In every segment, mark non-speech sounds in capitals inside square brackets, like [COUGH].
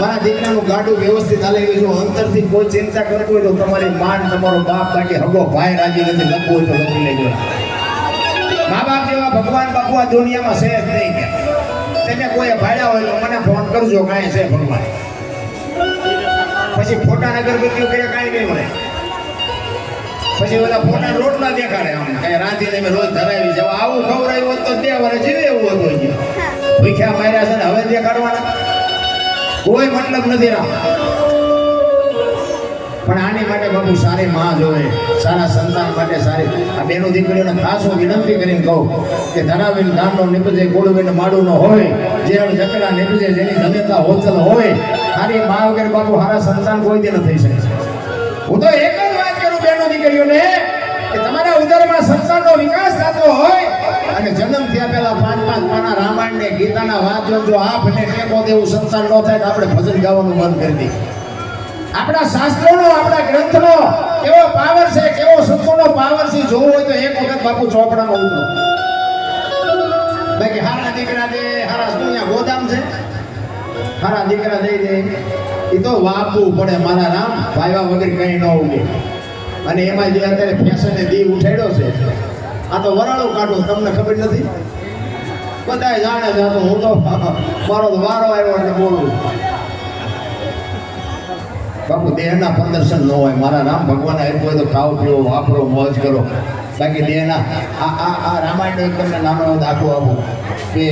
મારા દીકરાનું ગાડું વ્યવસ્થિત હાલે જો અંતરથી કોઈ ચિંતા કરતું હોય તો તમારી માન તમારો બાપ બાકી હગો ભાઈ રાજી નથી, લખવું હોય તો લખી લેજો. મા બાપ જેવા ભગવાન બાપુ આ દુનિયામાં છે જ નહીં તમે કોઈ ભાડ્યા હોય તો મને ફોન કરજો, કાંઈ છે ભગવાન પછી ફોટા અગરબત્તીઓ કરે કાંઈ નહીં મળે. પછી બધા ફોટા રોટલા દેખાડે અમને. કઈ રાતે તમે રોજ ધરાવી જવા. આવું ખવડાવ્યું તો બે વર્ષ જીવે ભૂખ્યા માર્યા છે ને હવે દેખાડવાના. કોઈ મતલબ નથી રામ પણ આની માટે બાપુ સારી માં જોવે, સારા સંતાન માટે સારી. આ બેનો દીકરીઓને ખાસ હું વિનંતી કરીને કહું કે ધરાવીન દાંડો નીપજે, ગોળવીન ન હોય જેળ જકડા નીપજે, જેની જનેતા હોચલ હોય સારી માં વગર બાપુ સારા સંતાન કોઈ દી ન થઈ શકે. હું તો એક જ વાત કરું બેનો દીકરીઓને, કે તમારા ઉદરમાં સંતાનનો વિકાસ થતો હોય અને જન્મ થયા પહેલા પાંચ પાંચ પાના રામાયણ ને ગીતાના વાંચો જો આ ભલે ટેકો દેવું સંતાન ન થાય તો આપણે ભજન ગાવાનું બંધ કરી દઈએ. આપણા શાસ્ત્રોનો, આપણા ગ્રંથનો કેવો પાવર છે, કેવો સંતોનો પાવર છે, જોવું હોય તો એક વખત બાપુ ચોપડામાં ઉતરો. બાકી હારા દીકરા દે, હારા અહીંયા ગોદામ છે? હારા દીકરા દઈ દે. એ તો વાપવું પડે મારા રામ ભાઈવા વગર કઈ ન ઉગે. અને એમાં જે અત્યારે ફેશને દી ઉઠાડ્યો છે આ તો વરાળું કાઢું તમને ખબર નથી? બધાય જાણે છે તો હું તો [LAUGHS] મારો તો વારો આવ્યો એટલે બોલું. બાપુ, દેહના પ્રદર્શન ન હોય, મારા રામ ભગવાન આપ્યું હોય તો ખાઓ પીવો વાપરો, મોજ કરો. બાકી દેહના, આ આ આ રામાયણનો એક તમને નાનો દાખલો આપું. કે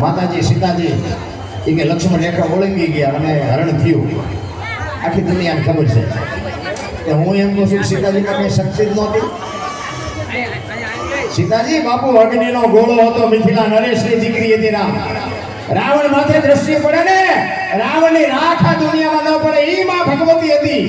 માતાજી, સીતાજી એ કે લક્ષ્મણ રેખા ઓળંગી ગયા અને હરણ થયું. આખી દુનિયાને ખબર છે. હતો રાવણ માથે દ્રષ્ટિ પડે ને, રાવણની રાખ આ દુનિયામાં ન પડે એ માં ભગવતી હતી.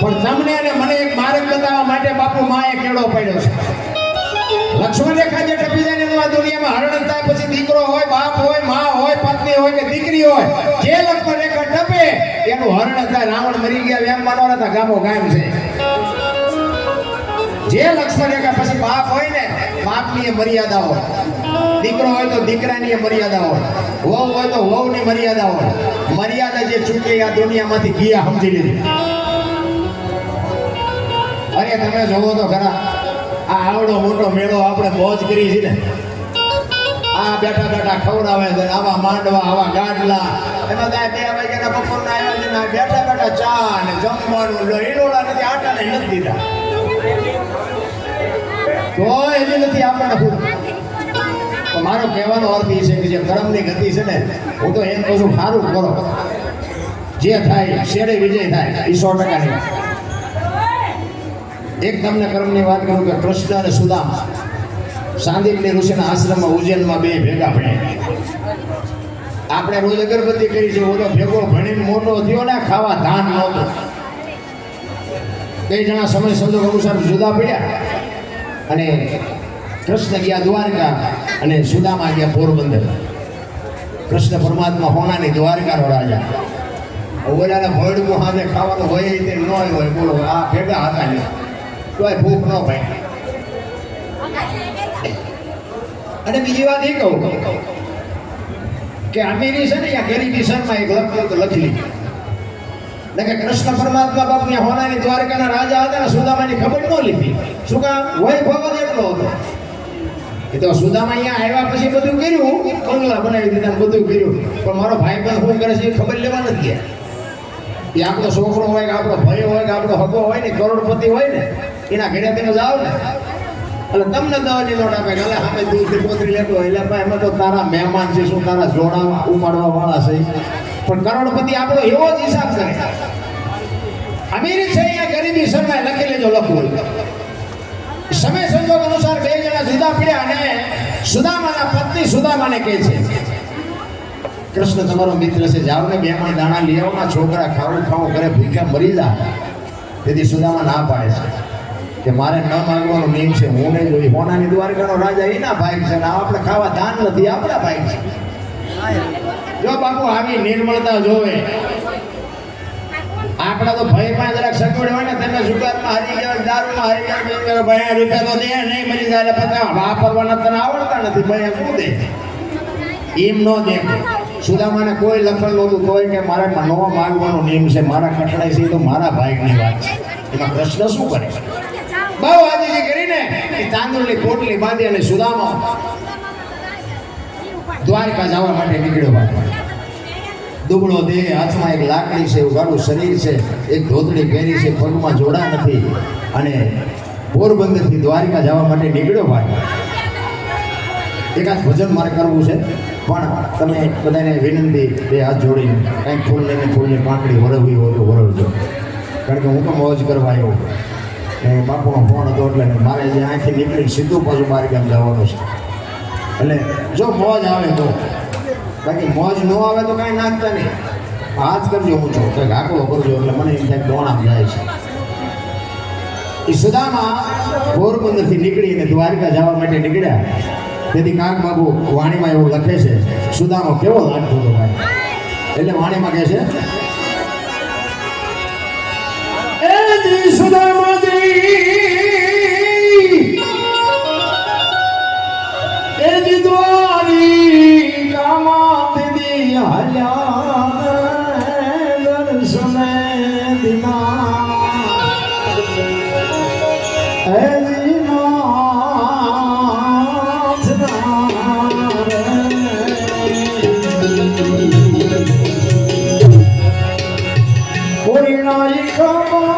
પણ તમને અને મને એક માર્ગ બતાવવા માટે બાપુ માએ કેળો પડ્યો છે. લક્ષ્મણ રેખા જે ટપી જાય ને આ દુનિયામાં હરણ થાય, પછી દીકરો હોય, બાપ હોય, મા હોય, પત્ની હોય કે દીકરી હોય, જે લક્ષ્મણ રેખા ટપે એનું હરણ હતા, રાવણ મરી ગયા એમ માનવાના હતા, ગામો ગામ છે. જે લક્ષ્મણ રેખા પછી બાપ હોય ને, બાપની મર્યાદા હોય. દીકરો હોય તો દીકરાની મર્યાદા હોય. વહુ હોય તો વહુની મર્યાદા હોય. મર્યાદા જે ચૂકે આ દુનિયામાંથી ગયા સમજી લીધી. અરે તમે જોવો તો ખરા, આ આવડો મોટો મેળો આપણે મોજ કરી છે ને. આ બેઠા બેઠા ખવડાવે છે, આવા માંડવા, આવા ગાડલા. એમાં કાંઈ બે વાગ્યાના બપોરના આવ્યા છે ને આ બેઠા બેઠા ચા ને જમવાનું ઈલોડા નથી આટા ને નથી દીધા. તો એની નથી આપણને તો મારો કહેવાનો અર્થ એ છે કે જે ધર્મની ગતિ છે ને, હું તો એમ કહું સારું કરો. જે થાય શેડે વિજય થાય, એ સો ટકાની એક તમને કર્મની વાત કરું કે કૃષ્ણ અને સુદામ. સાંદીપની ઋષિના આશ્રમમાં ઉજ્જૈનમાં બે ભેગા ભણ્યા આપણે રોજ અગરબત્તી કરી છે, ઓલો ભેગો ભણીને મોટો થયો ને ખાવા ધાન નહોતો. બે જણા સમય સંજોગ અનુસાર જુદા પડ્યા. અને કૃષ્ણ ગયા દ્વારકા અને સુદામા ગયા પોરબંદર. કૃષ્ણ પરમાત્મા હોનાની દ્વારકાનો રાજા. ઓલાને ભોયડું સામે ખાવાનું હોય તે ન હોય, બોલો, આ ભેગા હતા ને તોય ભૂખ ન ભાઈ. અને બીજી વાત એ કહું કે અમીરી છે ને યા ગરીબી શર્મા એક લખ લીધી. એટલે કે કૃષ્ણ પરમાત્મા બાપ ને હોનાની દ્વારકાના રાજા હતા ને સુદામાની ખબર ન લીધી. શું કામ? હોય જ એટલો હતો. એ તો સુદામા અહીંયા આવ્યા પછી બધું કર્યું. કંગલા બનાવી દીધા બધું કર્યું. પણ મારો ભાઈ પણ શું કરે છે એ ખબર લેવા નથી એ આપણો છોકરો હોય કે આપણો ભાઈ હોય કે આપણો હકો હોય ને, કરોડપતિ હોય ને, એના ઘેડા તમે જાઓ ને. એટલે તમને દવાની લોટ આપે અલા સામે દૂધથી પોતરી લેતો એટલે ભાઈ એમાં તો તારા મહેમાન છે શું તારા જોડા ઉપાડવા વાળા છે. પણ કરોડપતિ આપણો એવો જ હિસાબ કરે અમીર છે અહીંયા, ગરીબી શરમાય લખી લેજો, લખવું સમય સંજોગ અનુસાર બે જણા જુદા પડ્યા અને સુદામાના પત્ની સુદામાને કહે છે, કૃષ્ણ, તમારો મિત્ર છે, જાઓ ને બે માં દાણા લઈ છોકરા ખાવું ખાવું કરે, ભૂખ્યા મરી જા. તેથી સુદામા ના પાડે છે. કે મારે ન માંગવાનો નિયમ છે, હું નહીં જોઈ. હોનાની દ્વારકાનો રાજા એના ભાઈ છે ને આપણે ખાવા દાન નથી આપણા ભાઈ છે. જો બાપુ, આવી નિર્મળતા જોવે. આપણા તો ભય પાંચ જરાક સગવડ હોય ને, તમે જુગારમાં હારી ગયા દારૂમાં હારી ગયા ભાઈ રૂપિયા તો દે, નહીં મરી જાય પછી વાપરવાના તને આવડતા નથી ભાઈ શું દે? એમ નો દે. સુદામાને કોઈ લખણ નહોતું, તોય કે મારે નો માંગવાનો નિયમ છે, મારા કઠણાઈ છે તો મારા ભાઈની વાત છે. એમાં કૃષ્ણ શું કરે? બહુ આજીજી કરીને એ તાંદુળની પોટલી બાંધી અને સુદામા દ્વારકા જવા માટે નીકળ્યો ભાઈ દુબળો દેહ, હાથમાં એક લાકડી છે ઉગાડું શરીર છે, એક ધોતડી પહેરી છે, પગમાં જોડા નથી. અને પોરબંદરથી દ્વારકા જવા માટે નીકળ્યો ભાઈ એકાદ ભજન મારે કરવું છે, પણ તમે બધાને વિનંતી બે હાથ જોડીને કંઈક ફૂલ લઈને ફૂલની પાંખડી વરવવી હોય તો વરવજો. કારણ કે હું તો મોજ કરવા આવ્યો. બાપુનો ફોન હતો એટલે મારે જે અહીંથી નીકળી સીધું પાછું બાર ગામ જવાનું છે. એટલે જો મોજ આવે તો. બાકી મોજ ન આવે તો કાંઈ નાખતા નહીં. હાથ કરજો હું છું. કંઈક આકડો કરજો એટલે મને એમ થાય દોણામ જાય છે. એ સુદામા પોરબંદરથી નીકળીને દ્વારકા જવા માટે નીકળ્યા. તેથી કાક બાબુ વાણીમાં એવું લખે છે સુદામો કેવો લાગતો હતો ભાઈ? એટલે વાણીમાં કહે છે જી સુદામાજી એ જી દ્વારિકામાં દીદી હાલ્યા કોઈ નાઈ ખબર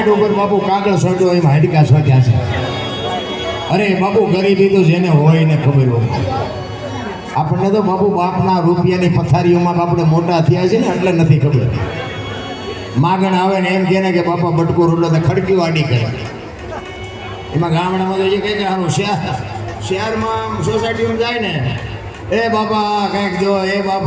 ખપાટ ઉપર બાપુ કાગળ સોટ્યો એમાં હાડકા સોટ્યા છે. અરે, બાપુ ગરીબી તો જેને હોય ને ખબર હોય. આપણને તો બાપુ બાપના રૂપિયાની પથારીઓમાં આપણે મોટા થયા છે ને, એટલે નથી ખબર. માગણ આવે ને એમ કહે ને કે, બાપા, બટકો રોટલો તો ખડકી વાડી કરે. એમાં ગામડામાં તો એ કહે કે સારું શહેર, શહેરમાં સોસાયટીમાં જાય ને, એ બાપા, કંઈક જો, એ બાપા